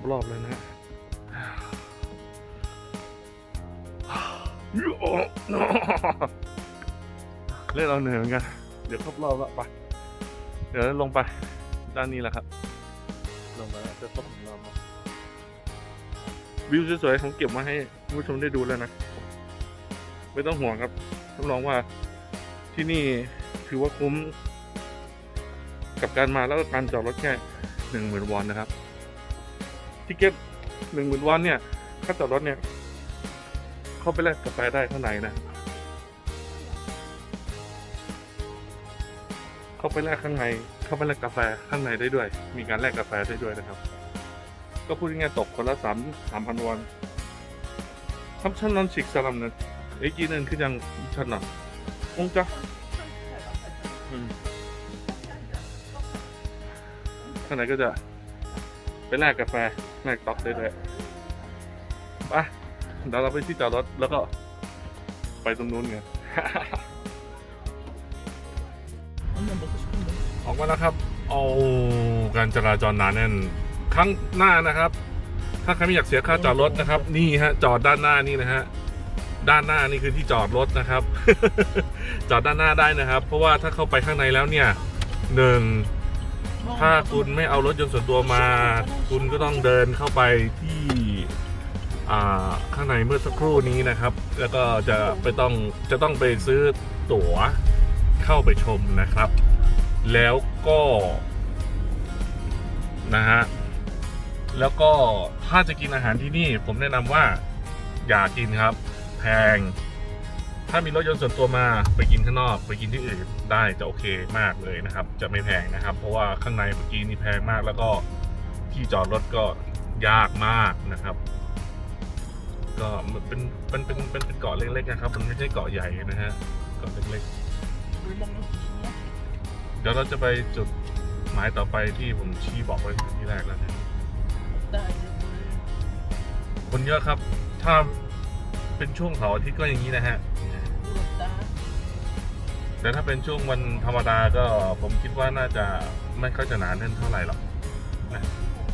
บรอบเลยนะฮะเล่นเราเหนื่อยเหมือนกัน เดี๋ยวครบรอบล้วไปเดี๋ยวลงไปด้านนี้แหละครับ ลงไปจะครบรอบแล้ววิวสวยๆผมเก็บมาให้ผู้ชมได้ดูแล้วนะ ไม่ต้องห่วงครับรับรองว่าที่นี่ถือว่าคุ้ม กับการมาแล้วก็การจอดรถแค่หนึ่งหมื่นวอนนะครับ ทิเก็ตหนึ่งหมื่นวอนเนี่ยค่าจอดรถเนี่ย เข้าไปแลกกาแฟได้ข้างในนะ เข้าไปแลกข้างใน เข้าไปแลกกาแฟข้างในได้ด้วย มีการแลกกาแฟได้ด้วยนะครับ ก็พูดง่ายๆตกคนละสามสามพันวอนทำชั้นนอนฉิกสลัมเนี่ยเอ้ยจีนึงคือยังชั้นน่ะองจ้ะข้างในก็จะไปแลกกาแฟ แม็กต็อกได้เลยปะเดี๋ยวเราไปที่จอดรถแล้วก็ไปตรงนู้นไง ออกมาแล้วครับ เอาการจราจรหนาแน่นข้างหน้านะครับ ถ้าใครไม่อยากเสียค่าจอดรถนะครับ นี่ฮะ จอดด้านหน้านี่นะฮะ ด้านหน้านี่คือที่จอดรถนะครับ จอดด้านหน้าได้นะครับ เพราะว่าถ้าเข้าไปข้างในแล้วเนี่ยหนึ่ง ถ้าคุณไม่เอารถยนต์ส่วนตัวมา คุณก็ต้องเดินเข้าไปที่ข้างในเมื่อสักครู่นี้นะครับ แล้วก็จะไปต้องจะต้องไปซื้อตั๋วเข้าไปชมนะครับ แล้วก็นะฮะแล้วก็ถ้าจะกินอาหารที่นี่ ผมแนะนำว่าอย่ากินครับ แพง ถ้ามีรถยนต์ส่วนตัวมาไปกินข้างนอก ไปกินที่อื่นได้จะโอเคมากเลยนะครับ จะไม่แพงนะครับ เพราะว่าข้างในเมื่อกี้นี่แพงมากแล้วก็ที่จอดรถก็ยากมากนะครับ ก็เป็นนเป็นเป็นเป็นเกาะเล็กๆนะครับมันไม่ใช่เกาะใหญ่นะฮะเกาะเล็กๆเดี๋ยวเราจะไปจุดหมายต่อไปที่ผมชี้บอกไว้ที่แรกแล้วนะคนเยอะครับ ถ้าเป็นช่วงเสาร์อาทิตย์ก็อย่างนี้นะฮะ แต่ถ้าเป็นช่วงวันธรรมดาก็ผมคิดว่าน่าจะไม่ค่อยจะหนาแน่นเท่าไหร่หรอกนะ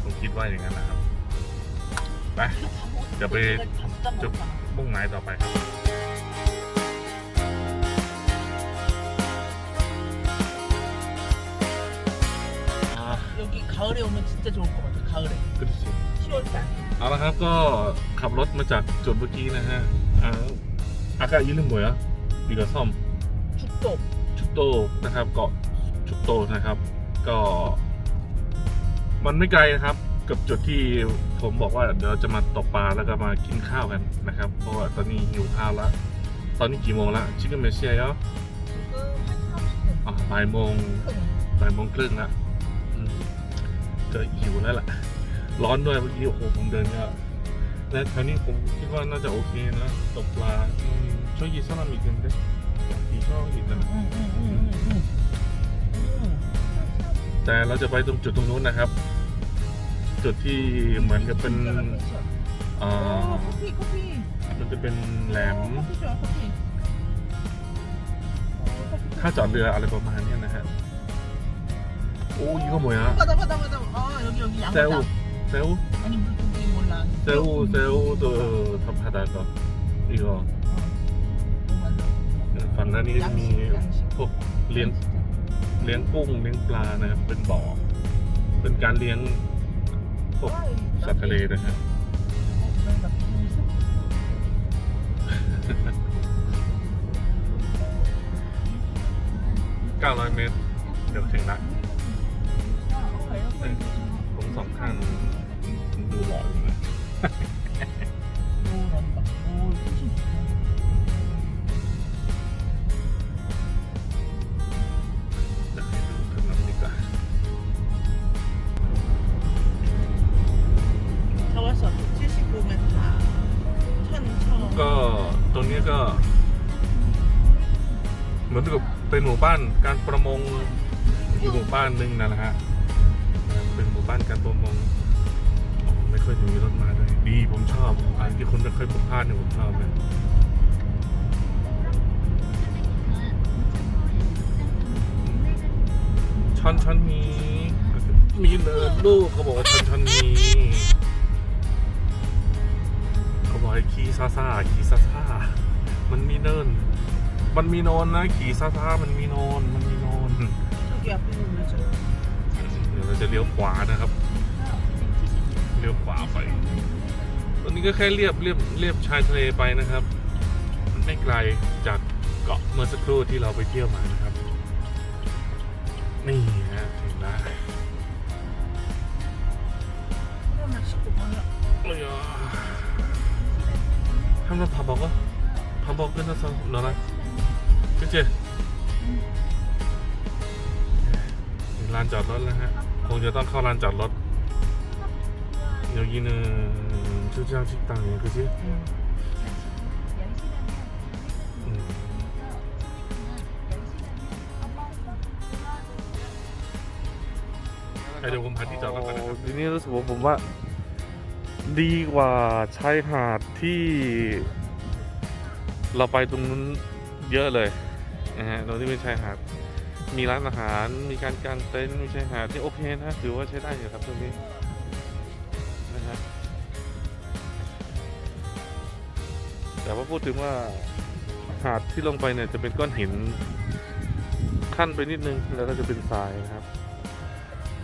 ผมคิดว่าอย่างนั้นนะครับไป 야, 왜 밥도 좀- 먹잖아. มุ่งหมายต่อไปครับ อ่า 여기 가을에 오면 진짜 좋을 것 같아. 가을에. ก็ดีสิ 10월달. เอาละครับก็ขับรถมาจากจุดเมื่อกี้นะฮะอ่าอากาศยืนหมวยอ่ะดีกับซ่อม โตชุกโตนะครับเกาะชุกโตนะครับ ก็มันไม่ไกลนะครับ กับจุดที่ผมบอกว่าเดี๋ยวจะมาตกปลาแล้วก็มากินข้าวกันนะครับ เพราะว่าตอนนี้หิวข้าวละตอนนี้กี่โมงละชิคกี้พายเชียร์เนาะบ่ายโมงบ่ายโมงครึ่งละก็หิวแล้วล่ะ ร้อนด้วยเมื่อกี้โอ้โหผมเดินก็ และแถวนี้ผมคิดว่าน่าจะโอเคนะตกปลาช่วยยีซ่ามีกันด้ดีก็อีกนะแต่เราจะไปตรงจุดตรงนู้นนะครับ จุดที่เหมือนกับเป็นอ่ามันจะเป็นแหลมถ้าจอดเรืออะไรประมาณนี้นะฮะโอ้ยก็มวยฮะแต่อูแต่อู 아, 여기, 여기 เซล 양바다. เซล 아니, 물고기 몰라. เซลเซลตัวทำพาดาก็นี่ก็ 어. 뭐 만들어. ฝั่งด้านนี้จะมี 양식, 양식. พวกเลี้ยงเลี้ยงกุ้งเลี้ยงปลานะครับเป็นบ่อ เป็นการเลี้ยงพวกสัตว์ทะเลนะฮะ 900 เมตร เดี๋ยวถึงละผมสองข้างดูหล่ออยู่ มู่บ้านหนึ่งนั่นแหละฮะเป็นหมู่บ้านการประมงอ๋อไม่ค่อยจะมีรถมาเลยดีผมชอบอันที่คนไม่ค่อยพลุกพล่านเนี่ยผมชอบเลยช้อนช้อนมีมีเนินลูกเขาบอกว่าช้อนช้อนมีขี่ซาซาขี่ซาซามันมีเนิน มันมีโนนนะขี่ซาซามันมีโนนมันมี โนน 저기 앞에 우회전 เดี๋ยวเราจะเลี้ยวขวานะครับ เลี้ยวขวาไป ตอนนี้ก็แค่เรียบเรียบเรียบชายทะเลไปนะครับ มันไม่ไกลจากเกาะเมื่อสักครู่ที่เราไปเที่ยวมานะครับ นี่ฮะถึงแล้ว 그러면 19번이야 เอ้ยอ่ะทำรถผับ ลานจอดรถแล้วฮะ คงจะต้องเข้าลานจอดรถเดี๋ยวยินชื่อเจ้าชิคตังเนี่ยคือชื่อ.เดี๋ยวผมพันที่จอดรถก่อนนทีนี้รู้สึกว่าผมว่า ดีกว่าชายหาดที่ เราไปตรงนู้นเยอะเลยนะฮะตรงที่เป็นชายหาด มีร้านอาหาร มีการกางเต็นท์ มีชายหาดที่โอเคนะถือว่าใช้ได้อยู่ครับตรงนี้นะฮะ แต่ว่าพูดถึงว่าหาดที่ลงไปเนี่ยจะเป็นก้อนหินขั้นไปนิดนึง แล้วก็จะเป็นทรายนะครับ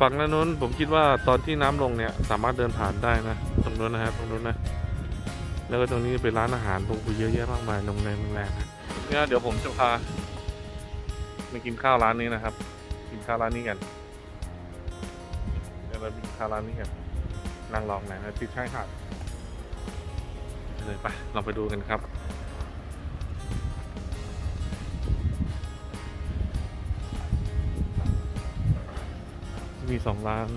ฝั่งนนู้นผมคิดว่าตอนที่น้ำลงเนี่ยสามารถเดินผ่านได้นะตรงนู้นนะครับตรงนู้นนะแล้วก็ตรงนี้เป็นร้านอาหารตรงกูเยอะแยะมากมายโรงแรมโรงแรมเนี่ยเดี๋ยวผมจะพา ไปกินข้าวร้านนี้นะครับ กินข้าวร้านนี้กันเดี๋ยวเราไปกินข้าวร้านนี้กันนั่งรองหนนะติดชายหาดเลยไปเราไปดูกันครับมีสองร้าน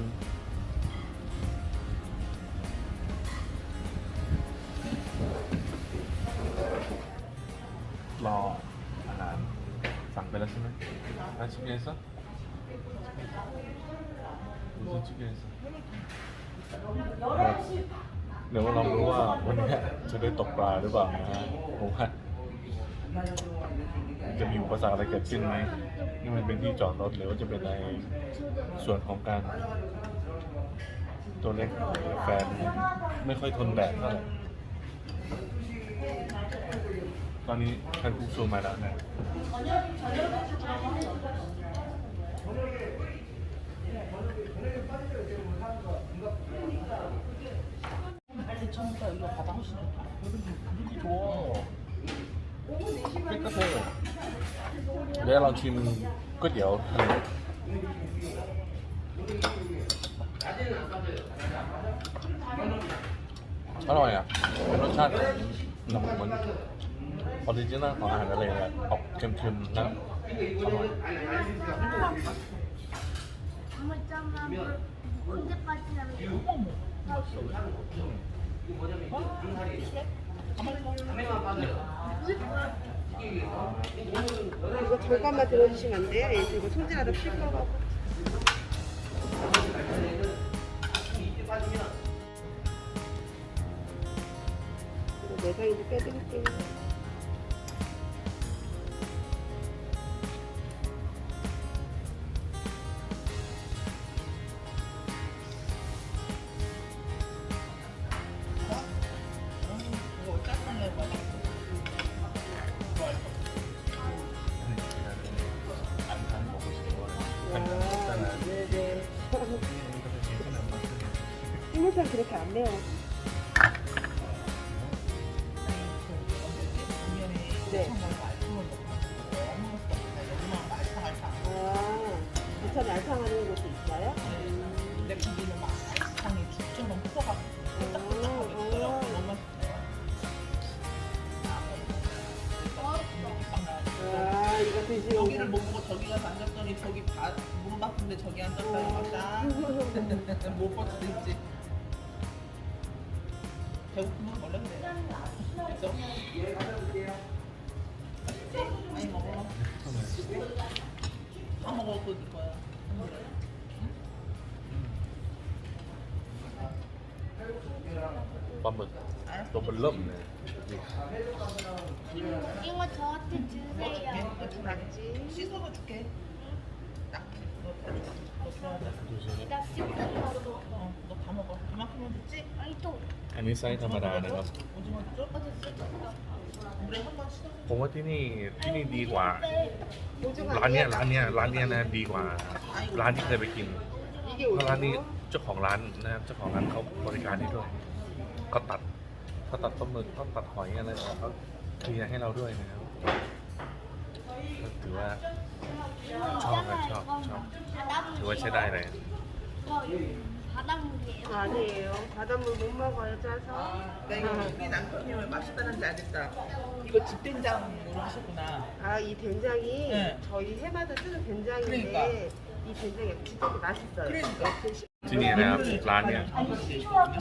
ร้านชิคเก้นซะดูชิคเดี๋ยวมาลองดูว่าวันนี้จะได้ตกปลาหรือเปล่านะฮะผมว่าจะมีอุปสรรคอะไรเกิดขึ้นไหมนี่มันเป็นที่จอดรถหรือว่าจะเป็นในส่วนของการ ตัวเล็กแฟนไม่ค่อยทนแดดเท่าไหร่ 많이 갈국수 말아. 네. 괜찮다. 이거 바다 훨씬 좋다. 분위기 좋아. 깨끗해. 내일은 지금 끝이야. 잘 나와요. 괜찮아. 너무 먼 อนเหมือนออริจินัลของอาหารทะเลเลยอะออกเค็มๆนะอร่อย 잠을 언제까지나 이거 잠깐만 들어주시면 안 돼요? 예, 이거 손질하다 필거가 내장이도 빼드릴게요. 안 매워. 네. 아, 부천 알탕하는 곳이 있어요? 근데 거기는 막 알탕이 죽처럼 퍼가 끄덕끄덕하고 있더라고 너무 맛있어요 아, 이거 드시고. 여기를 못 보고 저기 가서 앉았더니 저기 바, 문 봤는데 저기 앉았다니 맞다 못 봤을 수 있지 배고프면 원래 그래. 됐어? 많이 먹어. 다 먹어도 될 거야. 밥은 너무 럽네. 이거 저한테 주세요. 씻어서 줄게. 딱. 나 씹는 거도. 어, 너 다 먹어. 그만큼은 됐지? 아니 또 อันนี้ไซส์ธรรมดานะครับ 오징어 쪽? 물에 한번 씻어 ผมว่าที่นี่ที่นี่ดีกว่า 오징어 ร้านเนี้ย 아니야? ร้านเนี้ยร้านเนี้ยนะดีกว่า ร้านที่เคยไปกิน 이게 เพราะร้านนี้ 오징어? เจ้าของร้านนะครับเจ้าของร้านเขาบริการให้ด้วยเขาตัดเขาตัดปลาหมึกเขาตัดหอยอะไรออกเขาเคลียร์ให้เราด้วยนะครับก็ถือว่า ชอบนะชอบชอบ ถือว่าใช้ได้เลย 바닷물이에요. 아니에요. 바닷물 못 먹어요, 짜서. 나 이거 우리 남편이 왜 맛있다는지 알겠다 이거 집된장으로 하셨구나 아, 이 된장이 네. 저희 해마다 쓰는 된장인데 그러니까. 이 된장이 진짜 맛있어요. 그러니까. 그 시- ที่นี่นะครับร้านเนี่ย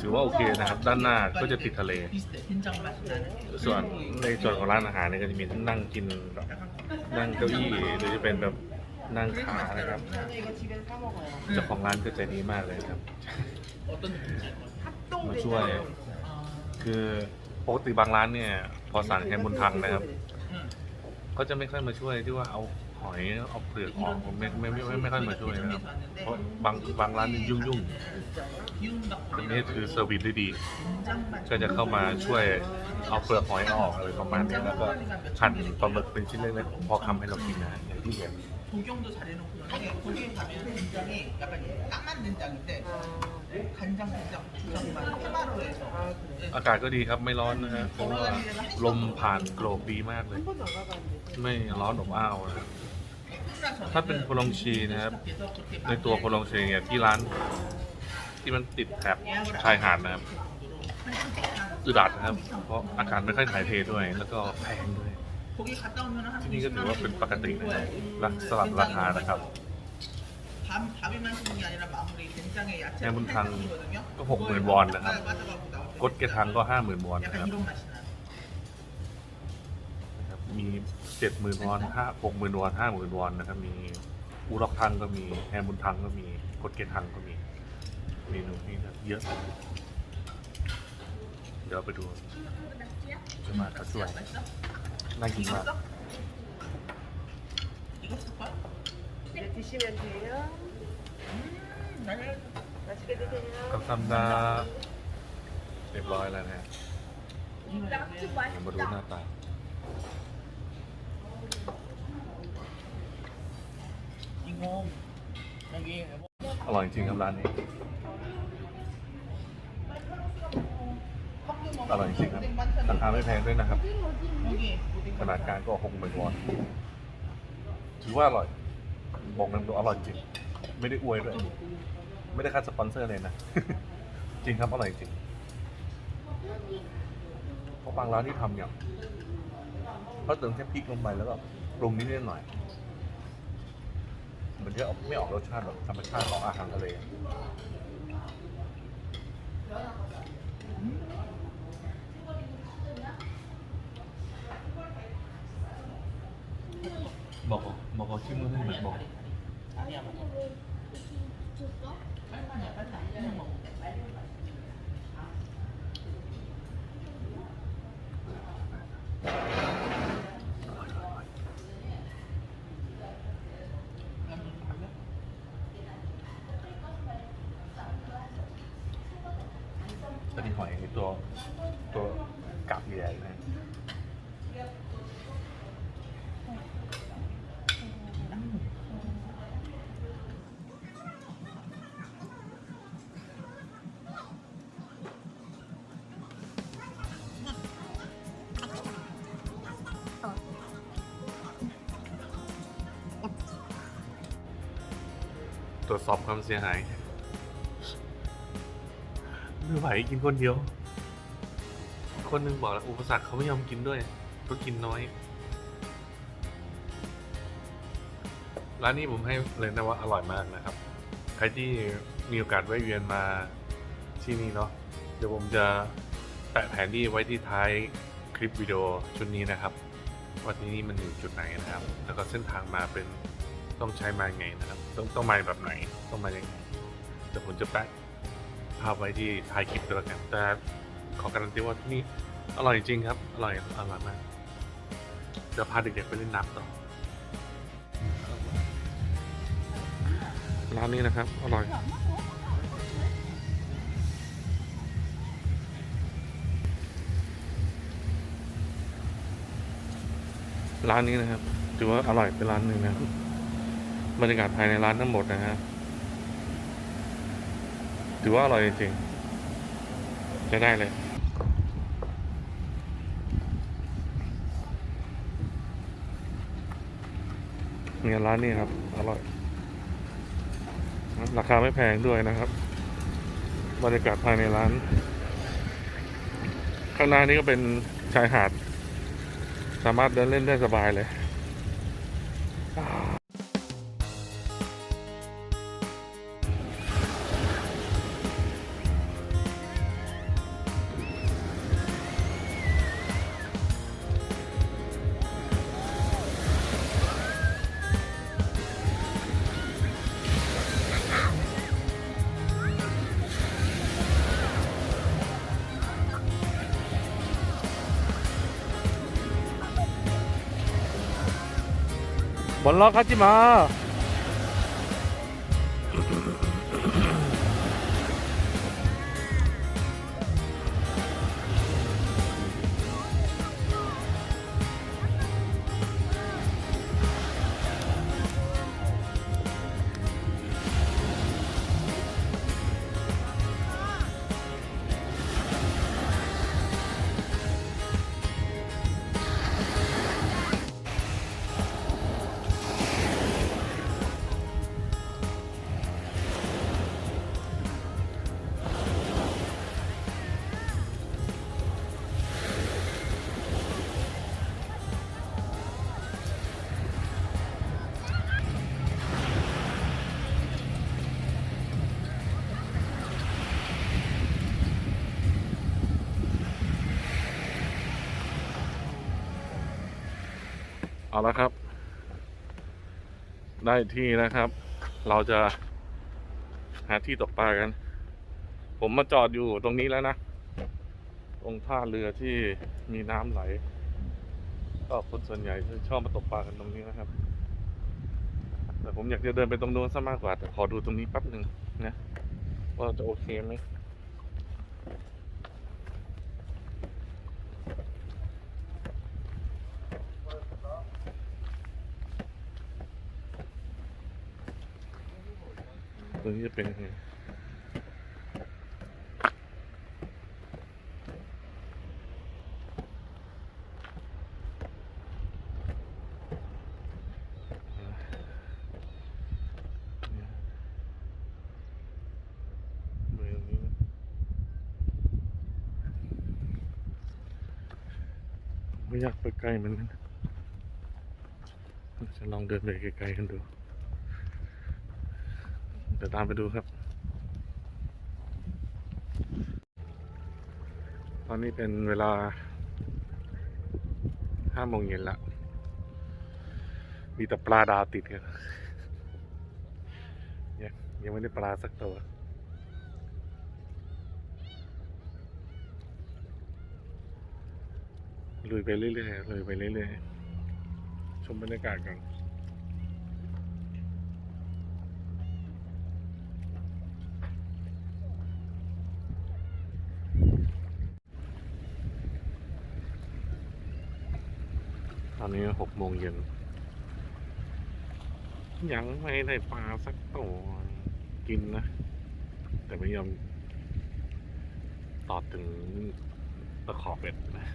ถือว่าโอเคนะครับ ด้านหน้าก็จะติดทะเล 비슷해 된장 맛이 나는 ส่วนในส่วนของร้านอาหารเนี่ยก็จะมีทั้งนั่งกินแบบ 약간 นั่งเก้าอี้หรือจะเป็นแบบ นั่งขานะครับ เจ้าของร้านก็ใจดีมากเลยครับ มาช่วย คือปกติบางร้านเนี่ย พอสั่งแฮมบนทางนะครับ ก็จะไม่ค่อยมาช่วยที่ว่าเอาหอยเอาเปลือกออกผมไม่ไม่ไม่ไม่ค่อยมาช่วยนะครับ เพราะบางบางร้านยุ่งยุ่งอันนี้คือเซอร์วิสได้ดี ก็จะเข้ามาช่วยเอาเปลือกหอยออกอะไรประมาณนี้แล้วก็หั่นปลาหมึกเป็นชิ้นเล็กๆพอคำให้เรากินนะอย่างที่เห็น 조경도 잘해놓고 그러는데 거기에 가면 된장이 약간 까만 된장인데 아, 간장, 된장, 고추장만 테마로 해서 아, 그래. อากาศก็ดีครับไม่ร้อนนะฮะเพราะว่าลมผ่านโกรกดีมากเลย 한 번도 안 가봤는데. ไม่ร้อนอบอ้าวนะครับ 콜라처럼 ถ้าเป็นโพลงชีนะครับ 그래서 그렇게 ในตัวโพลงชีเนี่ยที่ร้าน ที่มันติดแถบชายหาดนะครับอึดอัดนะครับ เพราะอากาศไม่ค่อยถ่ายเทด้วย แล้วก็แพงด้วย 거기 갔다 오면 한 ที่ นี่ก็ถือว่าเป็นปกตินะครับสลับราคานะครับแนวบุญทังก็หกหมื่นวอนนะครับกดเกทังก็ห้าหมื่นวอนนะครับ มีเจ็ดหมื่นวอนห้าหกหมื่นวอนห้าหมื่นวอนนะครับ มีอูรอกทังก็มีแฮมบุญทังก็มีกดเกทังก็มีเมนูนี้เยอะ เดี๋ยวไปดูจะมาทัดส่วย น่ากินมาก 익었어? 익었을 거야? 이제 드시면 돼요. 음, 잘 맛있게 드세요. กับซำดาเรียบร้อยแล้วนะฮะ 익었네. เดี๋ยวมาดูหน้าตา 이거 여기 อร่อยจริงครับร้านนี้ อร่อยจริงครับ ราคาไม่แพงด้วยนะครับ ขนาดกลางก็หกหมื่นวอนถือว่าอร่อย บอกเลยว่าอร่อยจริง ไม่ได้อวยด้วย ไม่ได้ค่าสปอนเซอร์เลยนะ จริงครับอร่อยจริงเพราะบางร้านที่ทำเนี่ยเขาเติมแค่พริกลงไปแล้วก็ปรุงนิดหน่อยมันจะไม่ออกรสชาติแบบธรรมชาติของอาหารทะเล 먹어 질문은 먹어 아니야 아, 뭐, 먹어. 아니 왜 이렇게 빨리 빨리 먹어. รวจสอบความเสียหาย ไม่ไหวกินคนเดียว คนหนึงบอกแล้วอุปสรรคเขาไม่ยอมกินด้วย ก็กินน้อย ร้านนี้ผมให้เลยนะว่าอร่อยมากนะครับ ใครที่มีโอกาสแวะเวียนมาที่นี่เนาะ เดี๋ยวผมจะแปะแผนที่ไว้ที่ท้ายคลิปวิดีโอชุดนี้นะครับว่าที่นี่มันอยู่จุดไหนนะครับ แล้วก็เส้นทางมาเป็น ต้องใช้มาไงนะครับ ต้องต้องมาแบบไหนต้องมาอย่างไรแต่ผมจะแปะภาพไว้ที่ท้ายคลิปตัวยกันแต่ขอการันตีว่าที่นี่อร่อยจริงครับ อร่อยอร่อยมากจะพาเด็กๆไปเล่นน้ำต่อร้านนี้นะครับ อร่อย ร้านนี้นะครับ ถือว่าอร่อยเป็นร้านหนึ่งนะครับ บรรยากาศภายในร้านทั้งหมดนะครับถือว่าอร่อยจริงๆจะได้เลยเนี่ยร้านนี้ครับ อร่อย ราคาไม่แพงด้วยนะครับ บรรยากาศภายในร้าน ข้างหน้านี้ก็เป็นชายหาด สามารถเดินเล่นได้สบายเลย บอลล็อ เอาละครับ ได้ที่นะครับ เราจะหาที่ตกปลากัน ผมมาจอดอยู่ตรงนี้แล้วนะ ตรงท่าเรือที่มีน้ำไหล ก็คนส่วนใหญ่จะชอบมาตกปลากันตรงนี้นะครับ แต่ผมอยากจะเดินไปตรงนู้นซะมากกว่า แต่ขอดูตรงนี้แป๊บหนึ่งนะ ว่าจะโอเคไหม ตัวนี้จะเป็นยังไงไม่อยากไปใกล้มันนจะลองเดินไปไกลๆกันดู ดี๋ยวตามไปดูครับ ตอนนี้เป็นเวลาห้าโมงเย็นละ มีแต่ปลาดาวติดกันยังยังไม่ได้ปลาสักตัวลุยไปเรื่อยๆลุยไปเรื่อยๆ ชมบรรยากาศกัน ต อนนี้หกโมงเย็นยังไม่ได้ปลาสักตัวกินนะ แต่ไม่ยอมตอดถึงตะขอบเป็ดนะ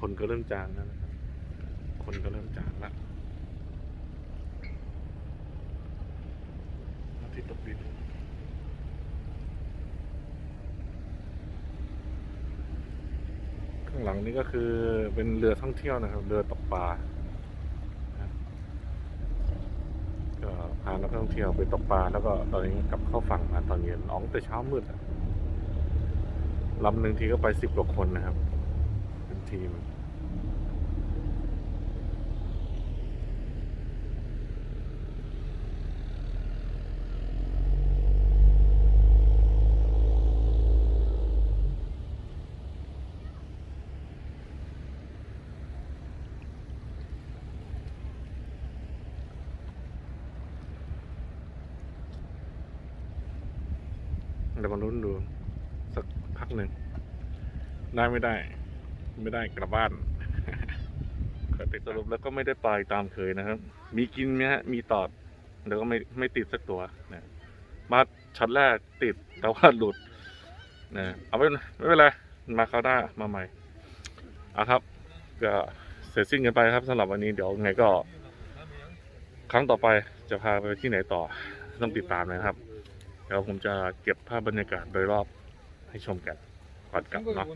คนก็เริ่มจางแล้วนะครับ คนก็เริ่มจางละอาทิตย์ตกดิน ข้างหลังนี้ก็คือเป็นเรือท่องเที่ยวนะครับ เรือตกปลาก็พานักท่องเที่ยวไปตกปลาแล้วก็ตอนนี้กลับเข้าฝั่งมาตอนเย็นอ๋องแต่เช้ามืดอะลำหนึ่งทีก็ไปสิบกว่าคนนะครับ เป็นทีม เดี๋ยวมาลุ้นดู สักพักหนึ่ง ได้ไม่ได้ ไม่ได้กลับบ้านสรุปแล้วก็ไม่ได้ปลายตามเคยนะครับ มีกินไหมฮะ มีตอด แล้วก็ไม่ไม่ติดสักตัวนะมาช็อตแรกติดแต่ว่าหลุดนะเอาไม่ไม่เป็นไร มาคราวหน้ามาใหม่เอาครับ ก็เสร็จสิ้นกันไปครับสำหรับวันนี้เดี๋ยวไงก็ ครั้งต่อไปจะพาไปที่ไหนต่อ ต้องติดตามนะครับ เดี๋ยวผมจะเก็บภาพบรรยากาศโดยรอบให้ชมกันก่อนกลับเนาะ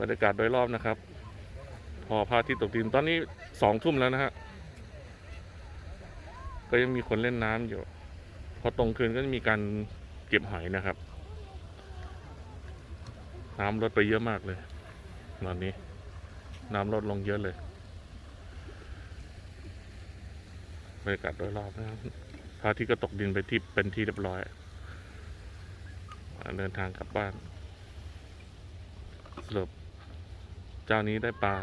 บรรยากาศโดยรอบนะครับ พอพระอาทิตย์ตกดินตอนนี้สองทุ่มแล้วนะฮะก็ยังมีคนเล่นน้ำอยู่ พอตรงคืนก็จะมีการเก็บหอยนะครับ น้ำลดไปเยอะมากเลยตอนนี้ น้ำลดลงเยอะเลยบรรยากาศโดยรอบนะครับ พระอาทิตย์ก็ตกดินไปที่เป็นที่เรียบร้อย เดินทางกลับบ้านสรุปเจ้านี้ได้ปลา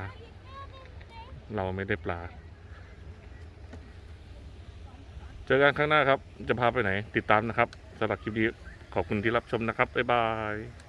เราไม่ได้ปลา เจอกันข้างหน้าครับ จะพาไปไหน ติดตามนะครับสำหรับคลิปนี้ขอบคุณที่รับชมนะครับ บ๊ายบาย